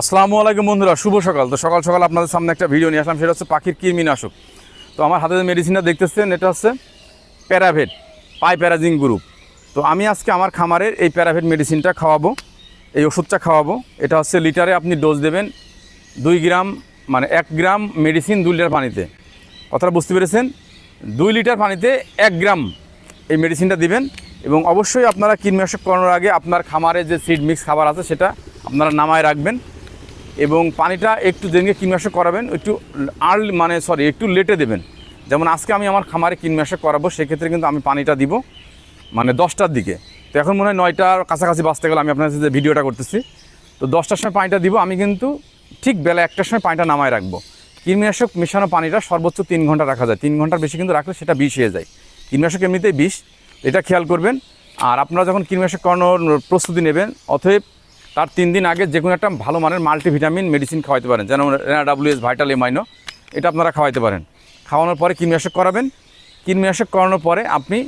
আসসালামু আলাইকুম বন্ধুরা, শুভ সকাল। তো সকাল সকাল আপনাদের সামনে একটা ভিডিও নিয়ে আসলাম, সেটা হচ্ছে পাখির কৃমিনাশক তো আমার হাতে যে মেডিসিনটা দেখতেছেন, এটা হচ্ছে প্যারাভেট পাই প্যারাজিং গ্রুপ তো আমি আজকে আমার খামারের এই প্যারাভেট মেডিসিনটা খাওয়াবো, এই ওষুধটা খাওয়াবো। এটা হচ্ছে লিটারে আপনি ডোজ দেবেন দুই গ্রাম মানে এক গ্রাম মেডিসিন দুই লিটার পানিতে। কথাটা বুঝতে পেরেছেন? দুই লিটার পানিতে এক গ্রাম এই মেডিসিনটা দিবেন এবং অবশ্যই আপনারা কীটনাশক করানোর আগে আপনার খামারে যে সিড মিক্স খাবার আছে, সেটা আপনারা নামায় রাখবেন। এবং পানিটা একটু যেদিনকে কীটনাশক করাবেন, একটু আর্লি মানে সরি একটু লেটে দেবেন। যেমন আজকে আমি আমার খামারে কীটনাশক করাবো, সেক্ষেত্রে কিন্তু আমি পানিটা দিব মানে দশটার দিকে। তো এখন মনে হয় নয়টার কাছাকাছি বাঁচতে গেলে আমি আপনার সাথে ভিডিওটা করতেছি। তো দশটার সময় পানিটা দিব, আমি কিন্তু ঠিক বেলা একটার সময় পানিটা নামায় রাখব। কীটনাশক মেশানো পানিটা সর্বোচ্চ তিন ঘণ্টা রাখা যায়। তিন ঘণ্টার বেশি কিন্তু রাখলে সেটা বিষ হয়ে যায়। কীটনাশক এমনিতেই বিষ, এটা খেয়াল করবেন। আর আপনারা যখন কীটনাশক করানোর প্রস্তুতি নেবেন, অতএব তার তিন দিন আগে যে কোনো একটা ভালো মানের মাল্টিভিটামিন মেডিসিন খাওয়াতে পারেন, যেমন ডাব্লিউএস ভাইটাল এমাইনো এটা আপনারা খাওয়াইতে পারেন। খাওয়ানোর পরে কীটনাশক করাবেন। কীটনাশক করানোর পরে আপনি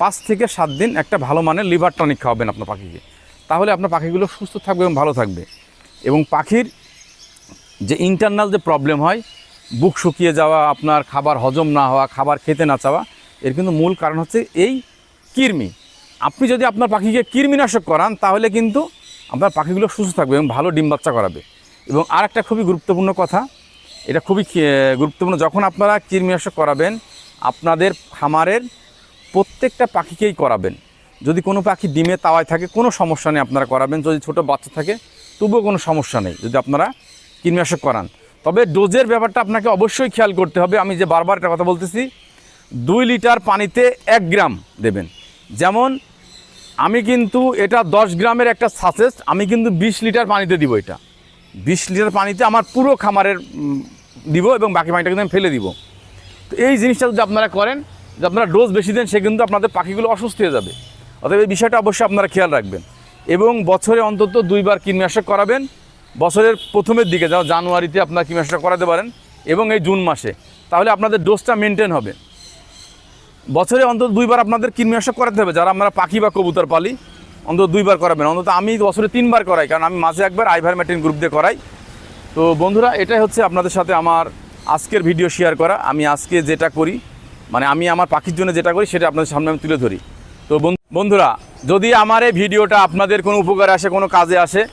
পাঁচ থেকে সাত দিন একটা ভালো মানের লিভার টনিক খাওয়াবেন আপনার পাখিকে। তাহলে আপনার পাখিগুলো সুস্থ থাকবে এবং ভালো থাকবে। এবং পাখির যে ইন্টারনাল যে প্রবলেম হয়, বুক শুকিয়ে যাওয়া, আপনার খাবার হজম না হওয়া, খাবার খেতে না চাওয়া, এর কিন্তু মূল কারণ হচ্ছে এই কৃমি। আপনি যদি আপনার পাখিকে কৃমিনাশক করান, তাহলে কিন্তু আপনার পাখিগুলো সুস্থ থাকবে এবং ভালো ডিম বাচ্চা করাবে। এবং আর একটা খুবই গুরুত্বপূর্ণ কথা, এটা খুবই গুরুত্বপূর্ণ, যখন আপনারা কৃমিনাশক করাবেন, আপনাদের খামারের প্রত্যেকটা পাখিকেই করাবেন। যদি কোনো পাখি ডিমে তাওয়ায় থাকে, কোনো সমস্যা নেই আপনারা করাবেন, যদি ছোট বাচ্চা থাকে, তবুও কোনো সমস্যা নেই, যদি আপনারা কীটনাশক করান। তবে ডোজের ব্যাপারটা আপনাকে অবশ্যই খেয়াল করতে হবে, আমি যে বারবার একটা কথা বলতেছি, দুই লিটার পানিতে এক গ্রাম দেবেন। যেমন আমি কিন্তু এটা দশ গ্রামের একটা সাসেস আমি কিন্তু বিশ লিটার পানিতে দিব এটা। বিশ লিটার পানিতে আমার পুরো খামারের দিব এবং বাকি পানিটা কিন্তু আমি ফেলে দিব। তো এই জিনিসটা যদি আপনারা করেন যে আপনারা ডোজ বেশি দেন, সে কিন্তু আপনাদের পাখিগুলো অসুস্থ হয়ে যাবে। অতএব এই বিষয়টা অবশ্যই আপনারা খেয়াল রাখবেন। এবং বছরে অন্তত দুইবার কীটনাশক করাবেন। বছরের প্রথমের দিকে যেমন জানুয়ারিতে আপনারা কীটনাশক করাতে পারেন, এবং এই জুন মাসে। তাহলে আপনাদের ডোজটা মেনটেন হবে। বছরে অন্তত দুইবার আপনাদের কীটনাশক করাতে হবে। যারা আমরা পাখি বা কবুতর পালি, অন্তত দুইবার করাবেন। অন্তত আমি বছরে তিনবার করাই, কারণ আমি মাঝে একবার আইভার আইভারমেটিন গ্রুপ দিয়ে করাই। তো বন্ধুরা, এটাই হচ্ছে আপনাদের সাথে আমার আজকের ভিডিও শেয়ার করা। আমি আজকে যেটা করি মানে আমি আমার পাখির জন্য যেটা করি, সেটা আপনাদের সামনে আমি তুলে ধরি। তো বন্ধু- বন্ধুরা, যদি আমার এই ভিডিওটা আপনাদের কোনো উপকারে আসে, কোনো কাজে আসে,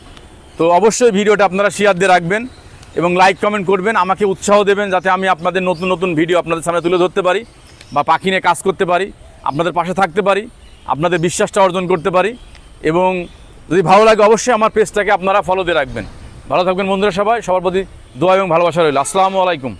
তো অবশ্যই ভিডিওটা আপনারা শেয়ার দিয়ে রাখবেন এবং লাইক কমেন্ট করবেন। আমাকে উৎসাহ দেবেন যাতে আমি আপনাদের নতুন নতুন ভিডিও আপনাদের সামনে তুলে ধরতে পারি। বা পাখি নিয়ে কাজ করতে পারি, আপনাদের পাশে থাকতে পারি, আপনাদের বিশ্বাসটা অর্জন করতে পারি এবং যদি ভালো লাগে অবশ্যই আমার পেজটাকে আপনারা ফলো দিয়ে রাখবেন। ভালো থাকবেন বন্ধুরা সবাই, সবার প্রতি দোয়া এবং ভালোবাসা রইল। আসসালামু আলাইকুম।